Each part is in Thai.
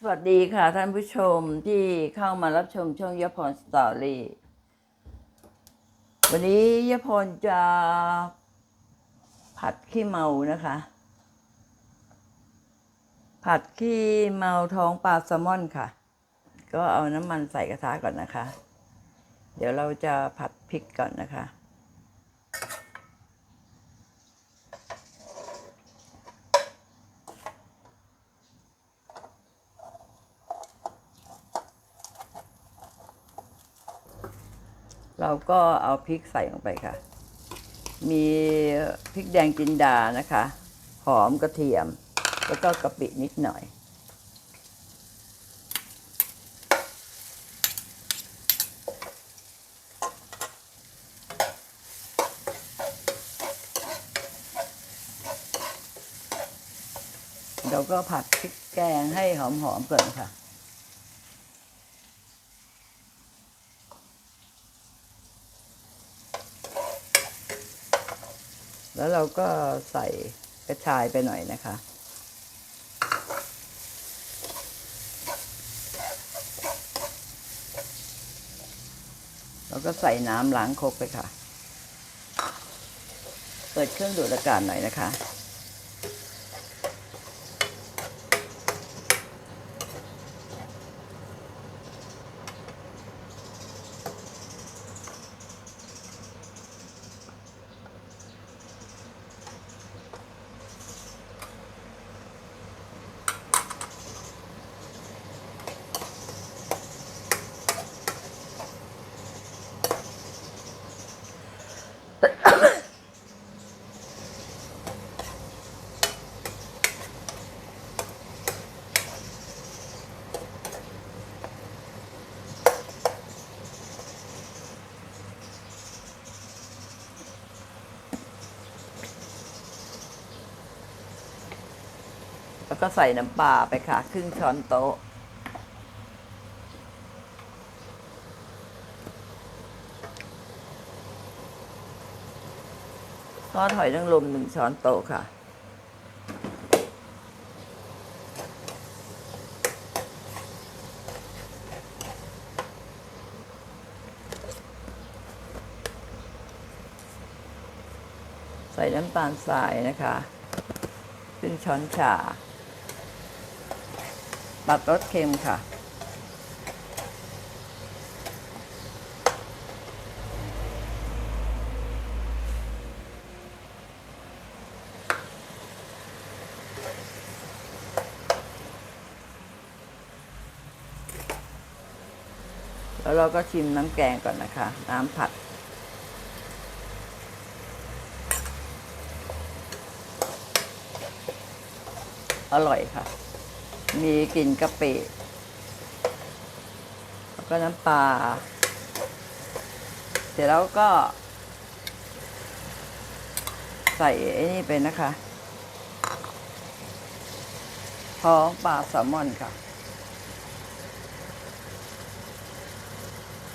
สวัสดีค่ะท่านผู้ชมที่เข้ามารับชมช่องยพรสตอรี่วันนี้ยพรจะผัดขี้เมานะคะ ผัดขี้เมาท้องปลาแซลมอนค่ะ ก็เอาน้ำมันใส่กระทะก่อนนะคะ เดี๋ยวเราจะผัดพริกก่อนนะคะ เราก็เอาพริกใส่ลงไปค่ะ มีพริกแดงจินดานะคะ หอมกระเทียม แล้วก็กะปินิดหน่อย เราก็ผัดพริกแกงให้หอมๆก่อนค่ะ แล้วเราก็ใส่กระชายไปหน่อยนะคะ แล้วก็ใส่น้ำล้างครกไปค่ะ เปิดเครื่องดูดอากาศหน่อยนะคะ แล้วก็ใส่น้ำปลาไปค่ะ ครึ่งช้อนโต๊ะซอสหอยนางรมหนึ่งช้อนโต๊ะค่ะ ใส่น้ำตาลทรายนะคะ ครึ่งช้อนชา ตัดรสเค็มค่ะ แล้วเราก็ชิมน้ำแกงก่อนนะคะ น้ำผัดอร่อยค่ะ มีกลิ่นกะปิแล้วก็น้ำปลาเสร็จแล้วก็ ใส่ไอ้นี่ไปนะคะท้องปลาแซลมอนค่ะ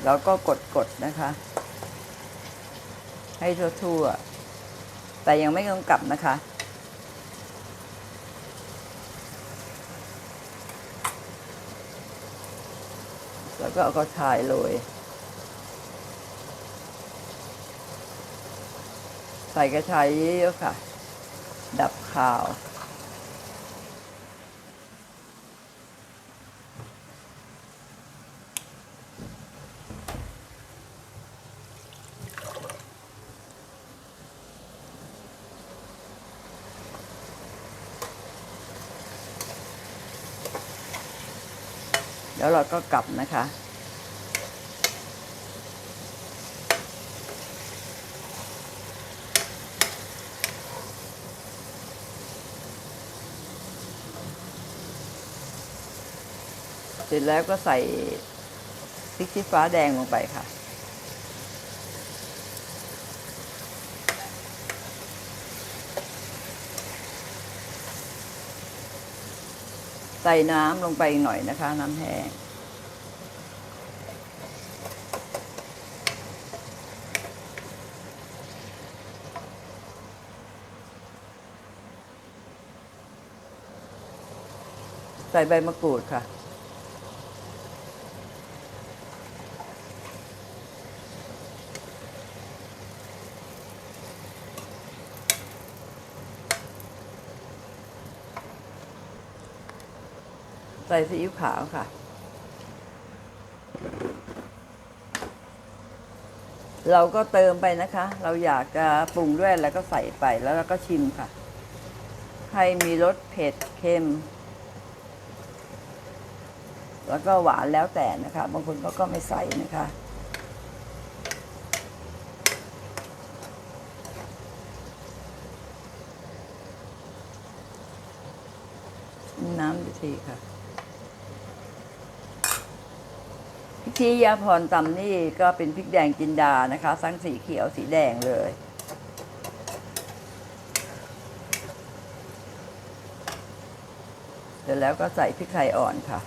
แล้วก็กดๆนะคะ ให้ทั่วๆ แต่ยังไม่ต้องกลับนะคะ แล้วก็เอากระชายโรยใส่กระชายเยอะๆค่ะ ดับข่าว แล้วเราก็กลับนะคะ เสร็จแล้วก็ใส่พริกชี้ฟ้าแดงลงไปค่ะ ใส่น้ำลงไปอีกหน่อยนะคะ น้ำแห้งใส่ใบมะกรูดค่ะ ใส่ซีอิ๊วขาวค่ะ เราก็เติมไปนะคะ เราอยากจะปรุงด้วยแล้วก็ใส่ไปแล้วเราก็ชิมค่ะ ให้มีรสเผ็ดเค็ม แล้วก็หวานแล้วแต่นะคะ บางคนเขาก็ไม่ใส่นะคะน้ำดีทีค่ะ พริกชี้ยาพรตำนี่ก็เป็นพริกแดงจินดานะคะทั้งสีเขียวสีแดงเลย เสร็จแล้วก็ใส่พริกไทยอ่อนค่ะ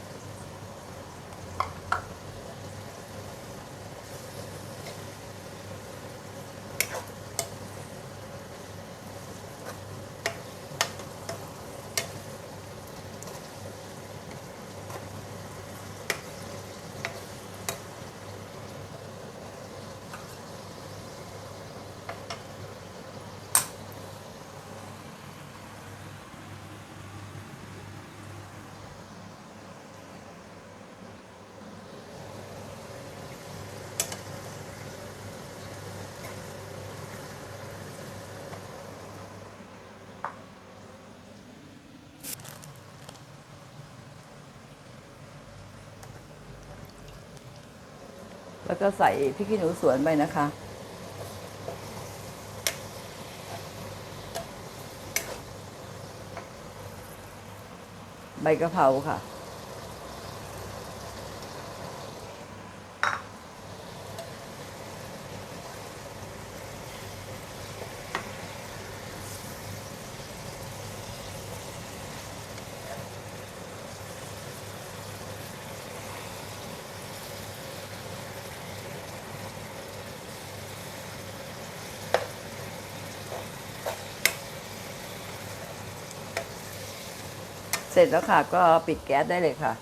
แล้วก็ใส่พริกขี้หนูสวนไปนะคะ ใบกะเพราค่ะ เสร็จแล้วค่ะก็ปิดแก๊สได้เลยค่ะ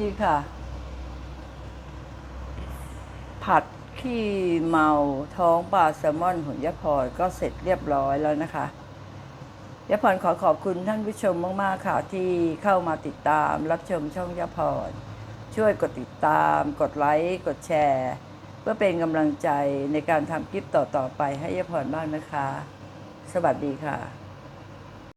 นี่ค่ะ ผัดขี้เมาท้องปลาแซลมอนของยะพรก็เสร็จเรียบร้อยแล้วนะคะยะพรขอขอบคุณท่านผู้ชมมาก ๆ ค่ะ ที่เข้ามาติดตามรับชมช่องยะพรช่วยกดติดตาม กดไลค์ กดแชร์ เพื่อเป็นกำลังใจในการทำคลิปต่อ ๆ ไปให้ยะพรบ้างนะคะ สวัสดีค่ะ